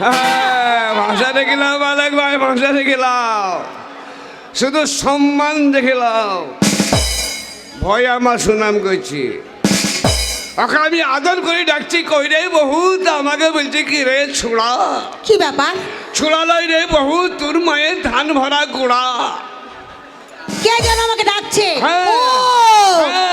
হ্যাঁ ভাষা দেখিলাম মালিক ভাই ভাষা দেখিলাম। শুধু সম্মান দেখিলাম। ভয় আমার সুনাম করছি ওকে আমি আদর করে ডাকছি কই রে বহুত আমাকে বলছে কি রে ছোড়া? কি ব্যাপার? ছোড়া লই রে বহুত তোর মায়ের ধান ভরা গোড়া। কে যেন আমাকে ডাকছে? হ্যাঁ,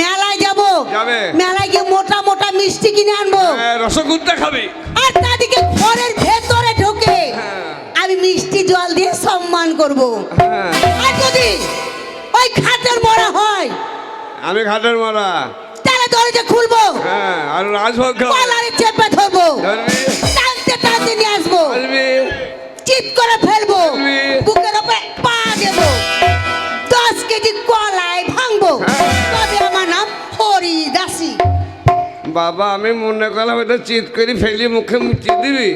মেলায় যাব। যাবে। মেলায় গিয়ে মোটা মোটা মিষ্টি কিনে আনব। হ্যাঁ, রসগোল্লা খাবে। আর তাদেরকে ঘরের ভেতরে ঢোকে হ্যাঁ। আমি মিষ্টি জল দিয়ে সম্মান করব। হ্যাঁ। আর যদি ওই খাটের মরা হয় আমি খাটের মরা। তাহলে দরজা খুলবো। হ্যাঁ আর রাজভোগ বাবা আমি মনে করলাম এটা চিৎ করে ফেলি মুখে মুচিয়ে দিবি।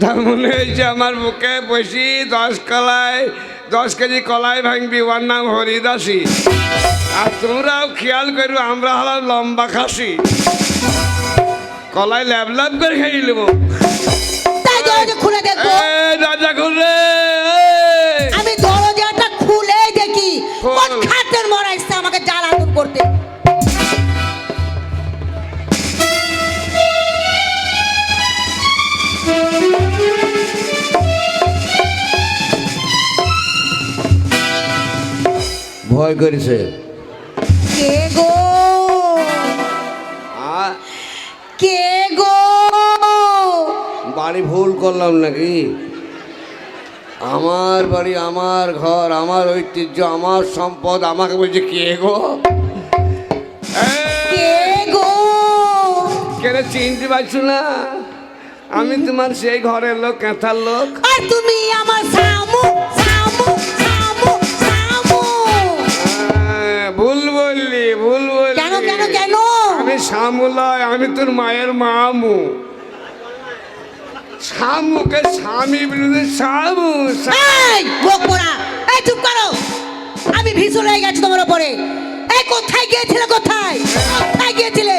তার মনে হয়েছে আমার বুকে বসি দশ কলায় দশ কেজি কলাই ভাঙবি ওর নাম হরিদাসী। আর তোমরাও খেয়াল করো আমরা হলাম লম্বা খাসি। কলাই ল্যাব ল্যাব করে খেয়ে নেব দরজা খুলে আমি দরজাটা খুলে দেখি। খোল। কোন খাটের মরা এসছে আমাকে জ্বালাতন করতে। ভয় করেছে। কে গো? কে গো? বাড়ি ভুল করলাম নাকি? আমার বাড়ি আমার ঘর আমার ঐতিহ্য আমার সম্পদ আমাকে বলছে কে গো? কে গো? কেন চিনতে পারছ না? আমি তোমার সেই ঘরের লোক কেঁথার লোক। আর তুমি আমার ভুল বললি ভুল বললি। কেন কেন কেন? আমি শামু লয় আমি তোর মায়ের মামু। শামুকে স্বামী বিরুদ্ধে শামু এই চুপ করো। আমি ভীষণ হয়ে গেছি তোমার উপরে। এই কোথায় গিয়েছিলে কোথায়? কোথায় গিয়েছিলে।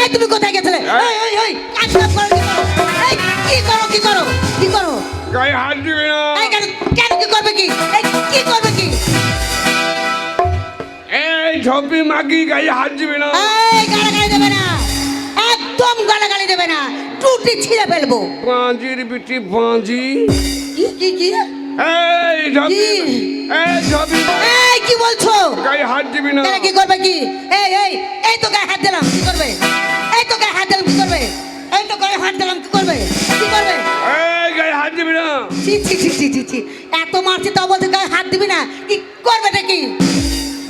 এই তুমি কোথায় গেছিলে এই এই এই কাজ করো কি করো? এই কি করো কি করো? কি করো? গায়ে হাত দিবি না। এই কেন কেন কি করবে কি? এই কি করবে ঝপি মাগি গায়ে হাত দিবি না। এই গালাগালি দেবে না। একদম গালাগালি দেবে না। টুটি ছিঁড়ে ফেলব। পাঁজির বিটি পাঁজি কি কি কি? এই ঝপি? এই ঝপি। এই কি বলছো? গায়ে হাত দিবি না। তাহলে কি করবে কি? এই এই এই তো গায়ে হাত দিলাম কি করবে? এই তো গায়ে হাত দিলাম কি করবে? এই তো গায়ে হাত দিলাম কি করবে? কি করবে? এই গায়ে হাত দিবি না। ছি ছি ছি ছি ছি ছি। এত মারছি তাও বলছে গায়ে হাত দিবি না। কি করবে এটা কি?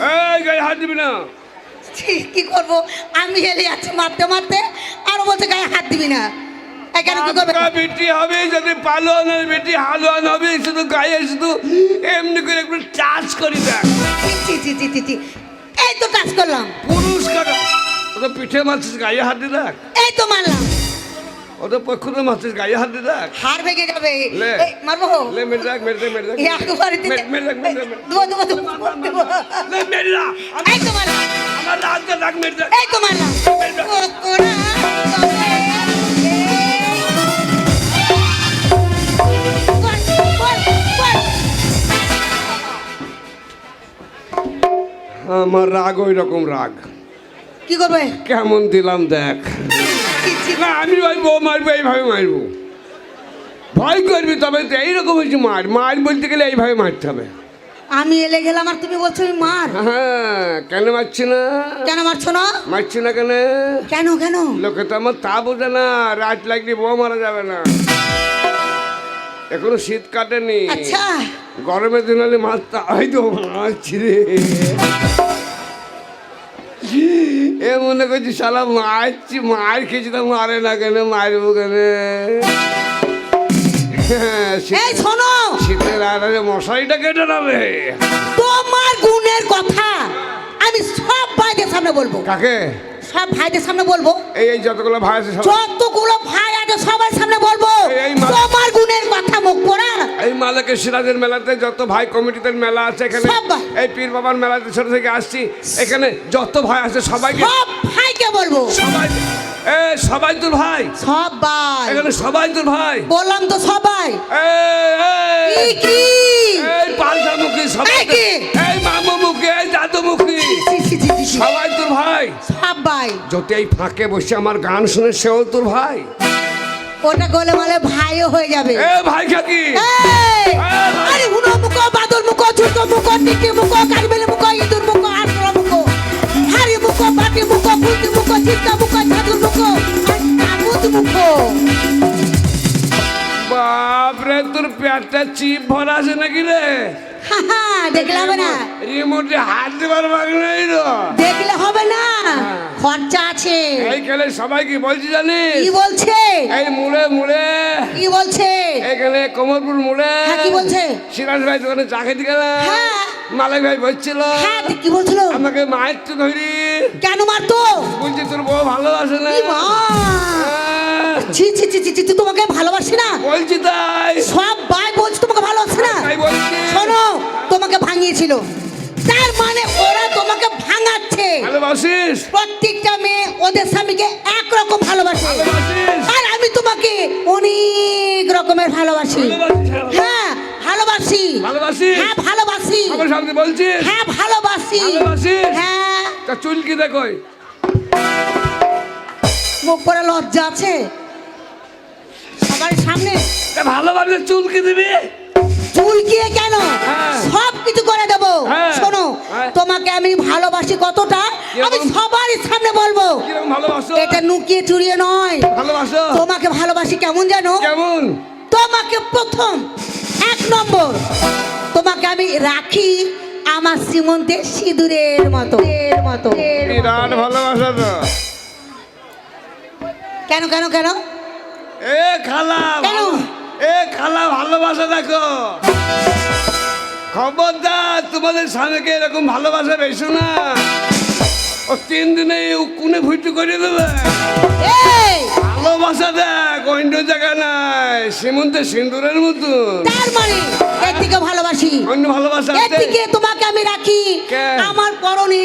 এই গায়ে হাত দিবি না। ছি, কি করব? আমি হেলে যাচ্ছি মারতে মারতে আর বলছে গায়ে হাত দিবি না। বেটি হবে যদি পালোয়ানের বেটি হালুয়ান হবে শুধু গায়ে শুধু এমনি করে একটু চাষ করি দেখ। এই তো টাচ করলাম। পুরুষ পিঠে মারছিস গায়ে হাত দেখ। এই তো মারলাম। ও তো পক্ষতে মারছিস গায়ে হাত দিয়ে দেখ। হার ভেঙে যাবে। লে। মারবো? লে মেরে মেরে মেরে একবারে মেরে- মেরে। দেবো দেবো দেবো লে মেরে এই তো মারলাম আমার দেখ মেরে এই তো মারলাম কোকোড়া তবে এ। বল, বল, বল। আমার রাগ ওই রকম রাগ। কি করবে? কেমন দিলাম দেখ। না আমি ওই বউ মারবো এইভাবে মারবো। ভয় করবি তবে তো এইরকম হয়েছে মার। মার বলতে গেলে এইভাবে মারতে হবে। আমি এলে গেলাম আর তুমি বলছো মার। হ্যাঁ কেন মারছি না? কেন মারছো না? মারছি না কেন? কেন কেন? লোকে তো আমার তা বোঝে না রাত লাগলে বউ মারা যাবে না। এখনও শীত কাটেনি। আচ্ছা। গরমের দিন হলে মাছটা হয়তো মারছি রে। এ মনে করছি শালা মারছি মার খেয়েছি তো মারে না কেন মারবো কেন? হ্যাঁ, এই শীতের- শোনো। শীতের আড়ালে মশারিটা কেটে নেবে। তোমার গুণের কথা আমি সব ভাইদের সামনে বলব। কাকে? সব ভাইদের সামনে বলব। এই এই যতগুলো ভাই আছে সব যতগুলো ভাই আছে সবার সামনে মালিকের সিরাজের মেলাতে যত ভাই কমিটিদের মেলা আছে এখানে এই পীর বাবার মেলাতে ছোট থেকে আসছি। এখানে যত ভাই আছে সবাইকে সব ভাইকে বলব। সবাই এ সবাই তোর ভাই। সব ভাই। এখানে সবাই তোর ভাই। বললাম তো সবাই। এই, কি পাল্টামুখী সবাই এই কি? এই মামুমুখী এই ছি, ছি। সবাই তোর ভাই। সব ভাই। যদি এই ফাঁকে বসে আমার গান শুনে সেও তোর ভাই। ওটা গলে মালে ভাইও হয়ে যাবে। এ ভাই কাকি। আরে হুনো মুখো বাদল মুখো ঝুটো মুখো টিকি মুখো কারবেলে মুখো ইঁদুর মুখো আটকলা মুখো। হাড়ি মুখো বাটি মুখো ফুলতি মুখো চিত্তা মুখো ঝাদুর মুখো তাগুদ মুখো। বাপরে তোর পেটটা চিপ ভরা আছে নাকি রে? হা, হা, দেখলে হবে না। রিমোটে হাত দেবার ভাগ নেই রে দেখলে হবে না। খরচা আছে। এইখানে সবাই কি বলছি জানিস? কি বলছে? এই মুড়ে মুড়ে। কি বলছে? এখানে মুড়ে। হ্যাঁ, কি বলছে? সিরাজ ভাই দোকানে চা খেতে গেলাম হ্যাঁ। মালিক ভাই বলছিল হ্যাঁ কি বলছিল? আমাকে মায়ের তো ধরি। কেন মারতো? বলছি তোর বউ ভালোবাসে না। মা! হ্যাঁ, ছি ছি, তোমাকে ভালোবাসি না? বলছি তাই। সব ভাঙিয়েছিল তার মানে ওরা তোমাকে ভাঙাচ্ছে। ভালোবাসিস? প্রত্যেকটা মেয়ে ওদের স্বামীকে একরকম ভালোবাসে। আর আমি তোমাকে অনেক রকমের ভালোবাসি। হ্যাঁ ভালোবাসি। ভালোবাসিস? হ্যাঁ ভালোবাসি। আমার সামনে বলছিস? হ্যাঁ ভালোবাসি? হ্যাঁ। তা চুল কি দেখো? মুখ পরে লজ্জা আছে? সবার সামনে। তা ভালোবাসলে চুল কি দিবি? চুলকিয়ে কেন? হ্যাঁ। সব কিছু করে দেবো। হ্যাঁ। শোনো হ্যাঁ। তোমাকে আমি ভালোবাসি কতটা? আমি? সবারই সামনে বলব। এটা নুকিয়ে চুরিয়ে নয়। ভালোবাসো? তোমাকে ভালোবাসি কেমন জানো? কেমন? তোমাকে প্রথম এক নম্বর। তোমাকে আমি রাখি আমার সীমন্তে সিঁদুরের মতো। এর মতো। বিরাট ভালোবাসা তো। কেন কেন কেন? এ খালা কেন? এ খালা ভালোবাসা দেখো। খবরদার তোমাদের স্বামীকে এরকম ভালোবাসা বেশি না? ও তিন দিনে কুনে ভুইটু করে দেবে। ভালোবাসা দেখ অন্য জায়গা নাই সীমন্তে সিন্দুরের মতো তার মানে ভালোবাসি। অন্য ভালোবাসা এর তোমাকে আমি রাখি। আমার পরনে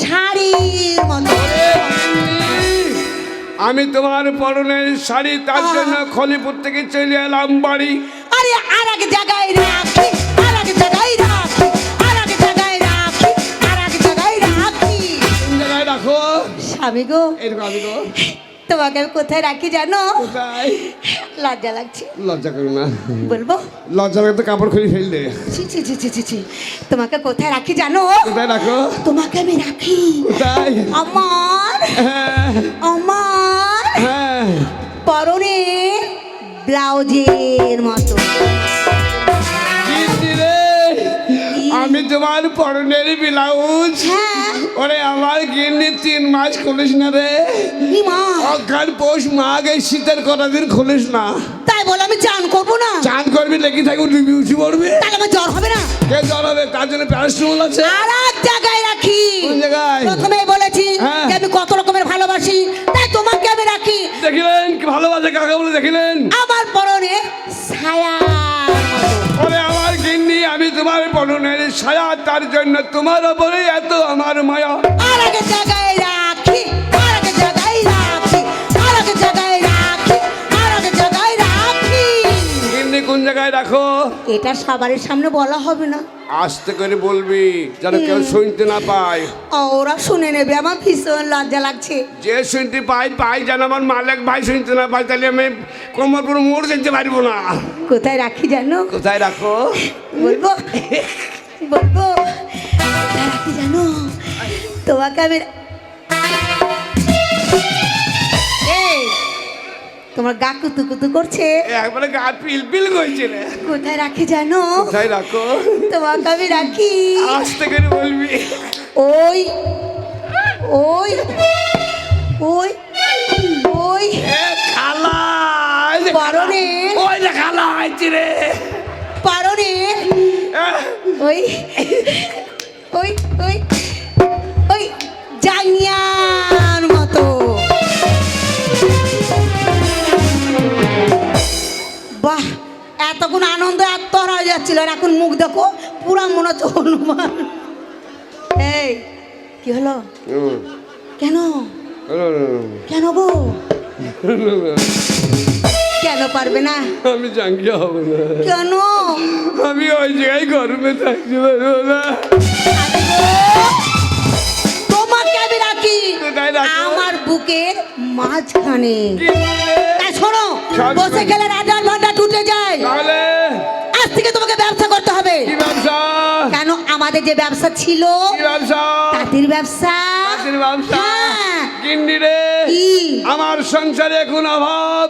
শাড়ির মতো। আমি তোমার পরনের শাড়ি তার জন্য খলিপুর থেকে চলে এলাম বাড়ি। আরে আর এক জায়গায় রাখি। স্বামী গো আমি গো তোমাকে আমি কোথায় রাখি জানো? লজ্জা লাগছে। লজ্জা করো না। বলব? লজ্জা লাগে তো কাপড় খুলে ফেল দে। ছি ছি ছি ছি ছি ছি। তোমাকে কোথায় রাখি জানো? কোথায় রাখো? তোমাকে আমি রাখি। কোথায়? আমার। হ্যাঁ। আমার। হ্যাঁ। পরনে ব্লাউজের মতো। তোমার পরনের ব্লাউজ। হ্যাঁ। ওরে আমার গিন্নি তিন মাস খুলিস না রে। অজ্ঞান পৌষ মাঘ এই শীতের কটা দিন খুলিস না। তাই বলে আমি চান করব না। চান করবি লেগে থাকবি ডুবি উঠি পড়বি তাহলে আমার জ্বর হবে না। কে জ্বর হবে? তার জন্য প্যারাসিটামল আছে। আর এক জায়গায় রাখি। কোন জায়গায়? প্রথমেই বলেছি হ্যাঁ। যে আমি কত রকমের ভালোবাসি তাই তোমাকে আমি রাখি। দেখিলেন? কি ভালোবাসে কাকে বলে দেখিলেন? আমার পরনে ছায়া। তোমার পরনের ছায়া তার জন্য তোমার ওপরে এত আমার মায়া। আর জায়গায় জায়গায় রাখো। এটা সবারই সামনে বলা হবে না। আস্তে করে বলবি যেন কেউ শুনতে না পায়। ওরা শুনে নেবে আমার ভীষণ লজ্জা লাগছে। যে শুনতে পাই পাই যেন আমার মালিক ভাই শুনতে না পাই তাহলে আমি কোমরপুর মোড় যেতে পারব না। কোথায় রাখি জানো? কোথায় রাখো? বলব বলব। কোথায় রাখি জানো? তোমাকে আমি তোমার গা কুতু কুতু করছে একবারে গা পিল পিল করছে কোথায় রাখি জানো? কোথায় রাখো? তোমাকে আমি রাখি। আস্তে করে বলবি। ওই ওই ওই ওই। এ খালা পরনে ওই খালা হয়েছি রে। পারো রে আহ, ওই ওই ওই ওই। জাঙ্গিয়ার এতক্ষণ আনন্দ এত হয়ে যাচ্ছিল। আর এখন মুখ দেখো পুরা মনে হচ্ছে হনুমান। এই কি হলো? কেন? কেন গো? কেন পারবে না? আমি জাঙ্গিয়া হব না। কেন? আমি ওই জায়গায় গরমে থাকতে পারব না। তোমাকে আমি রাখি। আমার বুকের মাঝখানে। শোনো বসে গেলে রাজার যায়। তাহলে? আজ থেকে তোমাকে ব্যবসা করতে হবে। কি ব্যবসা? কেন আমাদের যে ব্যবসা ছিল কি ব্যবসা? তাঁতির ব্যবসা। তাঁতির ব্যবসা। গিন্নি রে আমার সংসারে এখন অভাব।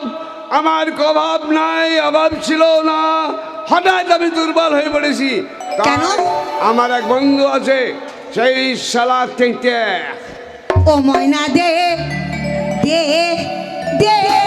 আমার অভাব নাই অভাব ছিল না। হঠাৎ আমি দুর্বল হয়ে পড়েছি। কেন? আমার এক বন্ধু আছে সেই শালা থেকে ও ময়না দে দে দে।